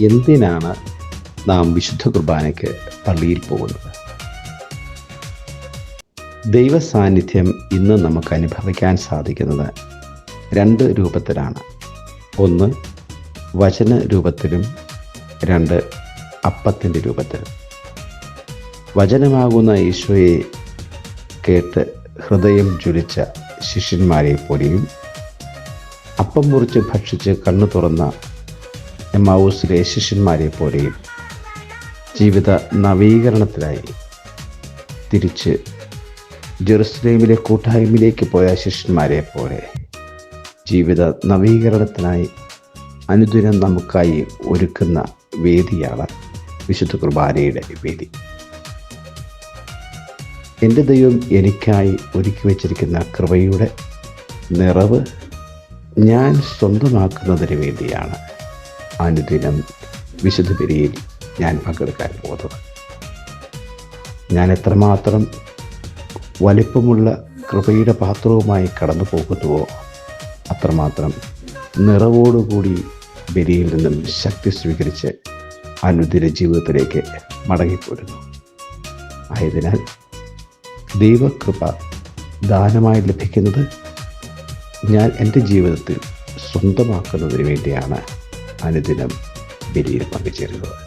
എന്തിനാണ് നാം വിശുദ്ധ കുർബാനയ്ക്ക് പള്ളിയിൽ പോകുന്നത്? ദൈവ സാന്നിധ്യം ഇന്ന് നമുക്ക് അനുഭവിക്കാൻ സാധിക്കുന്നത് രണ്ട് രൂപത്തിലാണ്. ഒന്ന് വചന രൂപത്തിലും രണ്ട് അപ്പത്തിന്റെ രൂപത്തിലും. വചനമാകുന്ന ഈശോയെ കേട്ട് ഹൃദയം ജ്വലിച്ച ശിഷ്യന്മാരെ പോലെയും അപ്പം മുറിച്ച് ഭക്ഷിച്ച് കണ്ണു തുറന്ന എമ്മാവൂസിലെ ശിഷ്യന്മാരെ പോലെയും ജീവിത നവീകരണത്തിനായി തിരിച്ച് ജെറുസലേമിലെ കൂട്ടായ്മയിലേക്ക് പോയ ശിഷ്യന്മാരെ പോലെ ജീവിത നവീകരണത്തിനായി അനുദിനം നമുക്കായി ഒരുക്കുന്ന വേദിയാണ് വിശുദ്ധ കുർബാനയുടെ വേദി. എന്റെ ദൈവം എനിക്കായി ഒരുക്കി വച്ചിരിക്കുന്ന കൃപയുടെ നിറവ് ഞാൻ സ്വന്തമാക്കുന്നതിന് വേണ്ടിയാണ്. അനുദിനം വിശുദ്ധ പിരിയിൽ ഞാൻ പങ്കെടുക്കാൻ പോകുന്നത്. ഞാൻ എത്രമാത്രം വലിപ്പമുള്ള കൃപയുടെ പാത്രവുമായി കടന്നു പോകുന്നുവോ അത്രമാത്രം നിറവോടുകൂടി ബലിയിൽ നിന്നും ശക്തി സ്വീകരിച്ച് അനുദിന ജീവിതത്തിലേക്ക് മടങ്ങിപ്പോരുന്നു. ആയതിനാൽ ദൈവകൃപ ദാനമായി ലഭിക്കുന്നത് ഞാൻ എന്റെ ജീവിതത്തിൽ സ്വന്തമാക്കുന്നതിന് വേണ്ടിയാണ് അനുദിനം ബലിയിൽ പങ്കുചേരുന്നത്.